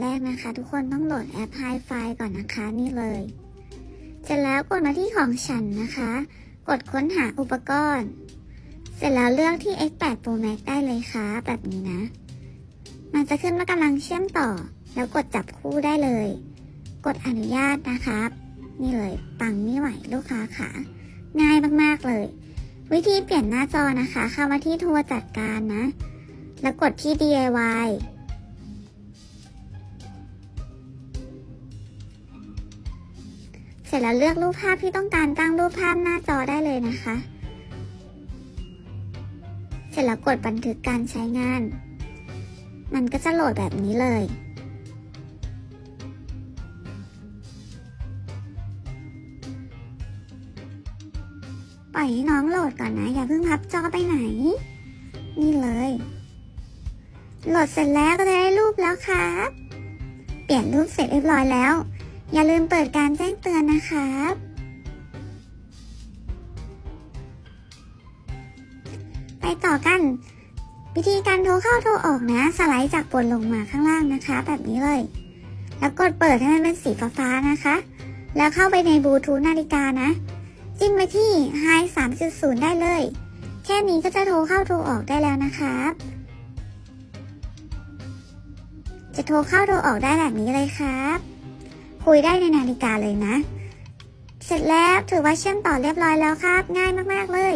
แรกนะคะทุกคนต้องโหลดแอป Hi Fi ก่อนนะคะนี่เลย เสร็จแล้วกดมาที่ของฉันนะคะ กดค้นหาอุปกรณ์ เสร็จแล้วเลือกที่ X8 Pro Max ได้เลยค่ะ แบบนี้นะ มันจะขึ้นว่ากำลังเชื่อมต่อ แล้วกดจับคู่ได้เลย กดอนุญาตนะครับนี่เลยปังไม่ไหวลูกค้าค่ะง่ายมากๆเลย วิธีเปลี่ยนหน้าจอนะคะเข้ามาที่โทรจัดการนะ แล้วกดที่ DIY เสร็จแล้วเลือกรูปภาพที่ต้องการตั้งรูปภาพหน้าจอได้เลยนะคะ เสร็จแล้วกดบันทึกการใช้งาน มันก็จะโหลดแบบนี้เลย ปล่อยให้น้องโหลดก่อนนะ อย่าเพิ่งพับจอไปไหน นี่เลย โหลดเสร็จแล้วก็จะได้รูปแล้วครับ เปลี่ยนรูปเสร็จเรียบร้อยแล้ว อย่าลืมเปิดการแจ้งเตือนนะครับ ไปต่อกัน วิธีการโทรเข้าโทรออกนะ สไลด์จากบนลงมาข้างล่างนะคะ แบบนี้เลย แล้วกดเปิดให้มันเป็นสีฟ้าๆนะคะ แล้วเข้าไปในบลูทูธนาฬิกานะ จิ้มไปที่ High 3.0 ได้เลย แค่นี้ก็จะโทรเข้าโทรออกได้แล้วนะครับจะโทรเข้าโทรออกได้แบบนี้เลยครับ คุยได้ในนาฬิกาเลยนะ เสร็จแล้วถือว่าเชื่อมต่อเรียบร้อยแล้วครับ ง่ายมากๆเลย